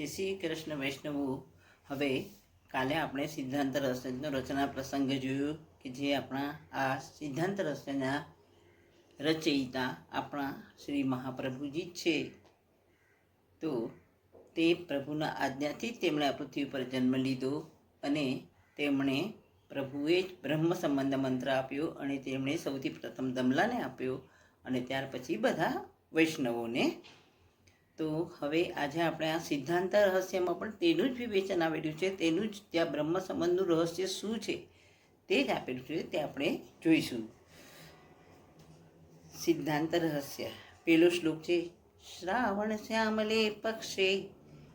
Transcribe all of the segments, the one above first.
જય શ્રી કૃષ્ણ વૈષ્ણવો. હવે કાલે આપણે સિદ્ધાંત રહસ્યનો રચના પ્રસંગ જોયો કે જે આપણા, આ સિદ્ધાંત રહસ્યના રચયિતા આપણા શ્રી મહાપ્રભુજી છે. તો તે પ્રભુના આજ્ઞાથી તેમણે આ પૃથ્વી પર જન્મ લીધો અને તેમણે પ્રભુએ જ બ્રહ્મ સંબંધ મંત્ર આપ્યો અને તેમણે સૌથી પ્રથમ દમલાને આપ્યો અને ત્યાર પછી બધા વૈષ્ણવોને તો હવે આજે આપણે આ સિદ્ધાંત રહસ્યમાં પણ તેનું જ વિવેચન આવેલું છે. તેનું જ ત્યાં બ્રહ્મ સંબંધનું રહસ્ય શું છે તે જ આપેલું છે. તે આપણે જોઈશું. સિદ્ધાંત રહસ્ય. પેલો શ્લોક છે, શ્રાવણ શ્યામલે પક્ષે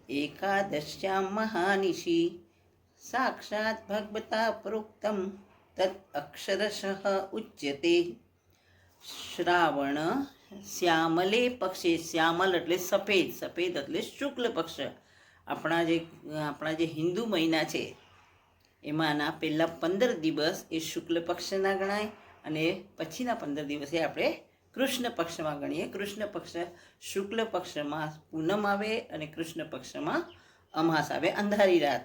એકાદશ્યામ મહાનિશી સાક્ષાત ભગવતા પ્રોક્તમ તત્ અક્ષરશઃ ઉચ્યતે. શ્રાવણ શ્યામલે પક્ષે શ્યામલ એટલે સફેદ સફેદ એટલે શુક્લ પક્ષ. આપણા જે આપણા જે હિન્દુ મહિના છે એમાંના પહેલાં પંદર દિવસ એ શુક્લ પક્ષના ગણાય અને પછીના પંદર દિવસે આપણે કૃષ્ણ પક્ષમાં ગણીએ. કૃષ્ણ પક્ષ શુક્લ પક્ષમાં પૂનમ આવે અને કૃષ્ણ પક્ષમાં અમાસ આવે. અંધારી રાત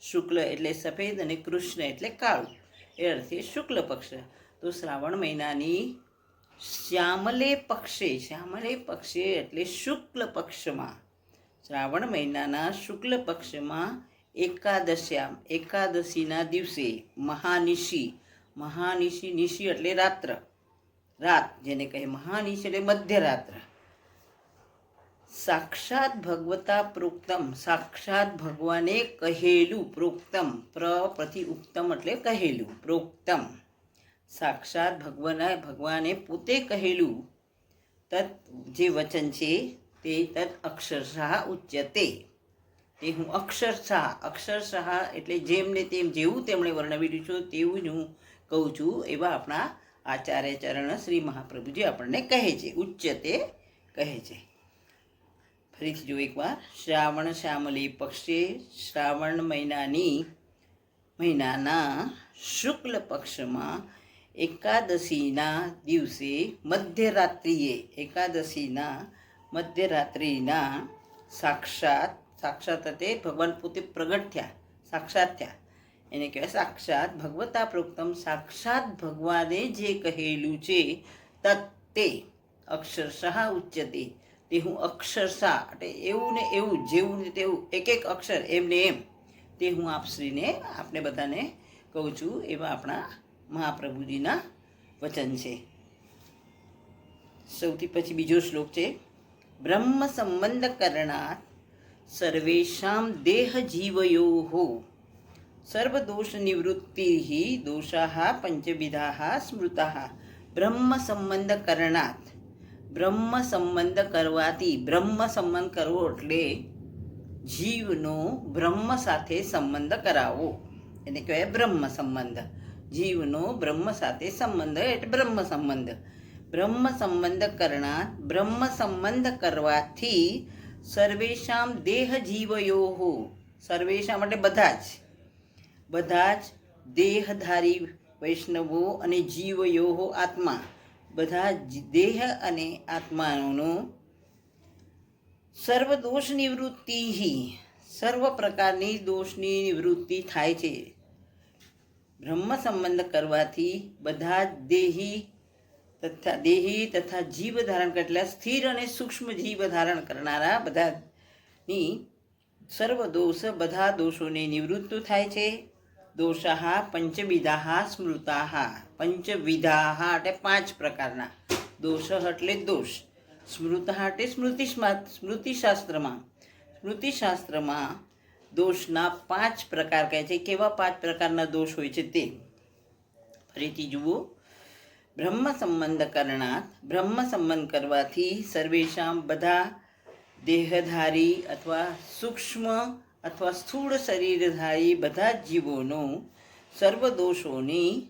શુક્લ એટલે સફેદ અને કૃષ્ણ એટલે કાળું. એ અર્થે શુક્લ પક્ષ. તો શ્રાવણ મહિનાની શ્યામલે પક્ષે શ્યામલે પક્ષે એટલે શુક્લ પક્ષમાં, શ્રાવણ મહિનાના શુક્લ પક્ષમાં એકાદશ્યા એકાદશીના દિવસે મહાનિશી મહાનિશી નિશી એટલે રાત્ર, રાત જેને કહે મહાનિશી એટલે મધ્યરાત્ર. સાક્ષાત ભગવતા પ્રોક્તમ, સાક્ષાત ભગવાને કહેલું પ્રોક્તમ, પ્ર પ્રતિ ઉક્તમ એટલે કહેલું પ્રોક્તમ. સાક્ષાત ભગવાને ભગવાને પોતે કહેલું. તત જે વચન છે તે તત અક્ષરશાહ ઉચ્યતે. તે હું અક્ષરશાહ અક્ષરશાહ એટલે જેમને તેમ જેવું તેમણે વર્ણવેલું છે તેવું જ હું કહું છું એવા આપણા આચાર્ય ચરણ શ્રી મહાપ્રભુજી આપણને કહે છે ઉચ્ચતે કહે છે. ફરીથી જો એકવાર, શ્રાવણ શ્યામલી પક્ષે શ્રાવણ મહિનાની, મહિનાના શુક્લ પક્ષમાં એકાદશીના દિવસે મધ્યરાત્રિએ, એકાદશીના મધ્યરાત્રિના સાક્ષાત સાક્ષાત તે ભગવાન પોતે પ્રગટ થયા, સાક્ષાત થયા. એને કહેવાય સાક્ષાત ભગવતા પ્રોક્તમ, સાક્ષાત ભગવાને જે કહેલું છે તત્તે અક્ષરશઃ ઉચ્યતે. તે હું અક્ષરશા, એટલે એવું ને એવું, જેવું ને તેવું, એક એક અક્ષર એમને એમ. તે હું આપશ્રીને આપણે બધાને કહું છું, એવા આપણા મહાપ્રભુજીના વચન છે. સૌથી પછી બીજો શ્લોક છે, બ્રહ્મ સંબંધ કરણાત સર્વેશામ દેહ જીવયો સર્વદોષ નિવૃત્તિ દોષા પંચવિધા સ્મૃતા બ્રહ્મ સંબંધ કરણાત બ્રહ્મ સંબંધ કરવાથી, બ્રહ્મ સંબંધ કરવો એટલે જીવનો બ્રહ્મ સાથે સંબંધ કરાવવો એને કહેવાય બ્રહ્મ સંબંધ. જીવનો બ્રહ્મ સાથે સંબંધ એટલે બ્રહ્મ સંબંધ. બ્રહ્મ સંબંધ કરનાર, બ્રહ્મ સંબંધ કરવાથી સર્વેશામ દેહ જીવયો. સર્વેશામ એટલે બધા જ. બધા જ દેહધારી વૈષ્ણવો અને જીવયો આત્મા. બધા દેહ અને આત્માનો સર્વ દોષ નિવૃત્તિ સર્વ પ્રકારની દોષની નિવૃત્તિ થાય છે. બ્રહ્મ સંબંધ કરવાથી બધા દેહી તથા દેહી તથા જીવ ધારણ કરતા સ્થિર અને સૂક્ષ્મ જીવ ધારણ કરનારા બધાની સર્વ દોષ બધા દોષોને નિવૃત્ત થાય છે. દોષા પંચવિધા સ્મૃતાહા. પંચવિધા એટલે પાંચ પ્રકારના. દોષ એટલે દોષ. સ્મૃત એટલે સ્મૃતિ સ્મૃતિશાસ્ત્રમાં. સ્મૃતિશાસ્ત્રમાં દોષના પાંચ પ્રકાર કહે છે. કેવા પાંચ પ્રકારના દોષ હોય છે તે? ફરીથી જુઓ. બ્રહ્મ સંબંધ કરણાત, બ્રહ્મ સંબંધ કરવાથી સર્વેશામ બધા દેહધારી અથવા સૂક્ષ્મ અથવા સ્થૂળ શરીરધારી બધા જીવોનું જીવોનો સર્વ દોષોની,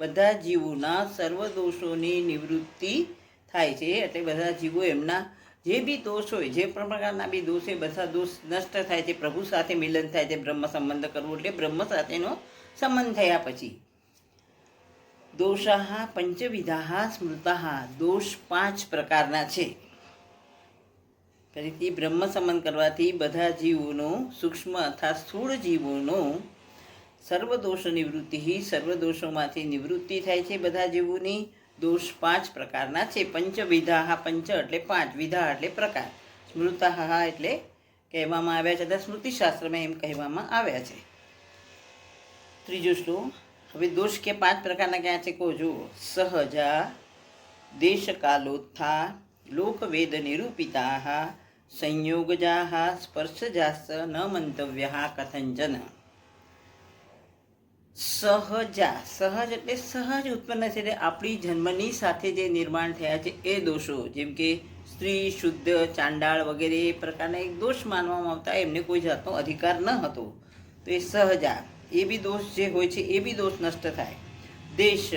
બધા જીવોના સર્વ દોષોની નિવૃત્તિ થાય છે. એટલે બધા જીવો એમના જે બી દોષ હોય, જે પ્રકારના બી દોષ હોય, બધા દોષ નષ્ટ થાય છે, પ્રભુ સાથે મિલન થાય છે, બ્રહ્મ સંબંધ કરવો એટલે બ્રહ્મ સાથેનો સંબંધ થયા પછી. દોષાહ પંચવિધાહ સ્મૃતાહ દોષ પાંચ પ્રકારના છે. ફરીથી બ્રહ્મ સંબંધ કરવાથી બધા જીવોનો સૂક્ષ્મ અથવા સ્થૂળ જીવોનો સર્વ દોષ નિવૃત્તિ સર્વ દોષોમાંથી નિવૃત્તિ થાય છે બધા જીવોની. દોષ પાંચ પ્રકારના છે. પંચ વિધા પંચ એટલે પાંચ વિધા એટલે પ્રકાર. સ્મૃતા એટલે કહેવામાં આવ્યા છે અથવા સ્મૃતિશાસ્ત્રમાં એમ કહેવામાં આવ્યા છે. ત્રીજો શ્લોક. હવે દોષ કે પાંચ પ્રકારના ક્યાં છે? કહો, જુઓ. સહજા, દેશકાલોત્થા લોકવેદ નિરૂપિતા સંયોગજા સ્પર્શજાસ ન મંતવ્ય કથંચન સહજા, સહજ એટલે સહજ ઉત્પન્ન છે એટલે આપણી જન્મની સાથે જે નિર્માણ થયા છે એ દોષો, જેમ કે સ્ત્રી, શુદ્ધ, ચાંડાળ વગેરે એ પ્રકારના એક દોષ માનવામાં આવતા એમને કોઈ જાતનો અધિકાર ન હતો. તો એ સહજા, એ બી દોષ જે હોય છે એ બી દોષ નષ્ટ થાય. દેશ,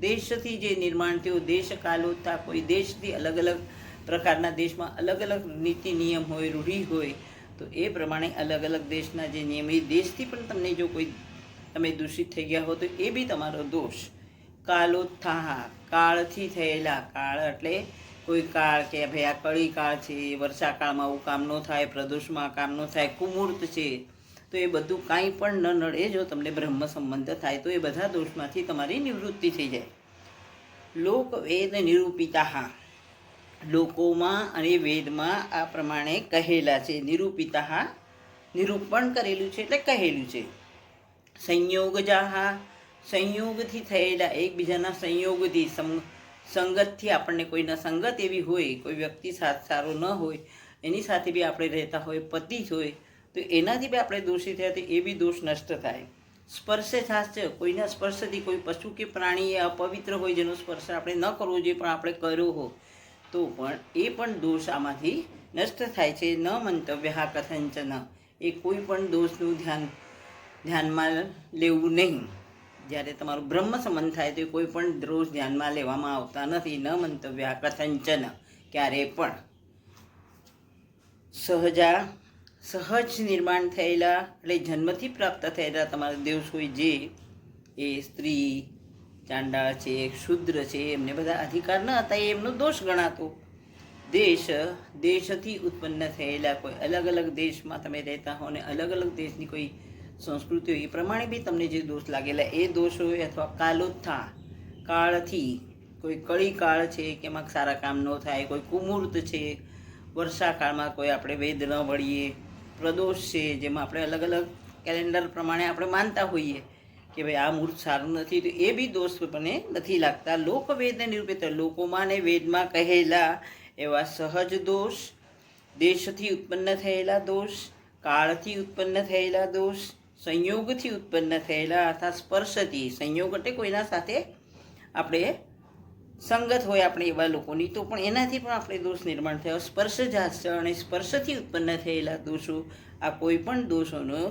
દેશથી જે નિર્માણ થયું, દેશ કાલોતા કોઈ દેશથી અલગ અલગ પ્રકારના દેશમાં અલગ અલગ નીતિ, નિયમ હોય, રૂઢિ હોય, તો એ પ્રમાણે અલગ અલગ દેશના જે નિયમ એ દેશથી પણ તમને જો કોઈ તમે દૂષિત થઈ ગયા હો તો એ બી તમારો દોષ. કાલોત્થાહ કાળથી થયેલા કાળ એટલે કોઈ કાળ કે ભાઈ આ કળી કાળ છે, વર્ષાકાળમાં આવું કામ ન થાય, પ્રદોષમાં કામ ન થાય, કુમૂર્ત છે. તો એ બધું કાંઈ પણ ન નડે, જો તમને બ્રહ્મ સંબંધ થાય તો એ બધા દોષમાંથી તમારી નિવૃત્તિ થઈ જાય. લોક વેદ નિરૂપિતા લોકોમાં અને વેદમાં આ પ્રમાણે કહેલા છે. નિરૂપિતા નિરૂપણ કરેલું છે એટલે કહેલું છે. સંયોગજાહા, સંયોગથી થયેલા એકબીજાના સંયોગથી સંગતથી આપણને કોઈના સંગત એવી હોય, કોઈ વ્યક્તિ સાથ સારો ન હોય, એની સાથે બી આપણે રહેતા હોય, પતિ જ હોય, તો એનાથી બી આપણે દોષી થયા તો એ બી દોષ નષ્ટ થાય. સ્પર્શે શાસ્ત્ર કોઈના સ્પર્શથી કોઈ પશુ કે પ્રાણી અપવિત્ર હોય જેનો સ્પર્શ આપણે ન કરવો જોઈએ, પણ આપણે કર્યો હોય તો પણ એ પણ દોષ આમાંથી નષ્ટ થાય છે, ન મંતવ્ય હા કથંચન એ કોઈ પણ દોષનું ધ્યાન ધ્યાનમાં લેવું નહીં. જ્યારે તમારું બ્રહ્મ સંબંધ થાય તો કોઈ પણ દોષ ધ્યાનમાં લેવામાં આવતા નથી. ન મંતવ્ય, કથંચન, ક્યારે પણ. સહજા, સહજ નિર્માણ થયેલા એટલે જન્મથી પ્રાપ્ત થયેલા તમારા દેશ હોય જે, એ સ્ત્રી ચાંડાળ છે, શુદ્ર છે, એમને બધા અધિકાર ન હતા, એ એમનો દોષ ગણાતો. દેશ, દેશથી ઉત્પન્ન થયેલા કોઈ અલગ અલગ દેશમાં તમે રહેતા હો અને અલગ અલગ દેશની કોઈ સંસ્કૃતિ હોય એ પ્રમાણે બી તમને જે દોષ લાગેલા એ દોષ અથવા કાલોત્થા કાળથી કોઈ કળી કાળ છે કે એમાં સારા કામ ન થાય, કોઈ કુમૂર્ત છે, વર્ષાકાળમાં કોઈ આપણે વેદ ન વળીએ, પ્રદોષ છે જેમાં આપણે અલગ અલગ કેલેન્ડર પ્રમાણે આપણે માનતા હોઈએ કે ભાઈ આ મૂર્ત સારું નથી, તો એ બી દોષ મને નથી લાગતા. લોકવેદને નિરૂપિત લોકોમાં ને વેદમાં કહેલા એવા સહજ દોષ, દેશથી ઉત્પન્ન થયેલા દોષ, કાળથી ઉત્પન્ન થયેલા દોષ સંયોગથી ઉત્પન્ન થયેલા અથવા સ્પર્શથી સંયોગ એટલે કોઈના સાથે આપણે સંગત હોય આપણે એવા લોકોની, તો પણ એનાથી પણ આપણે દોષ નિર્માણ થયો. સ્પર્શ જાસ્ત્ર અને સ્પર્શથી ઉત્પન્ન થયેલા દોષો, આ કોઈ પણ દોષોનો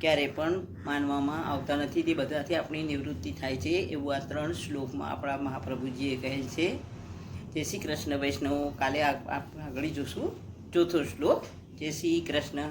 ક્યારે પણ માનવામાં આવતા નથી. તે બધાથી આપણી નિવૃત્તિ થાય છે. એવું આ ત્રણ શ્લોકમાં આપણા મહાપ્રભુજીએ કહેલ છે. જય શ્રી કૃષ્ણ વૈષ્ણવ. કાલે આગળ જોશું ચોથો શ્લોક. જય શ્રી કૃષ્ણ.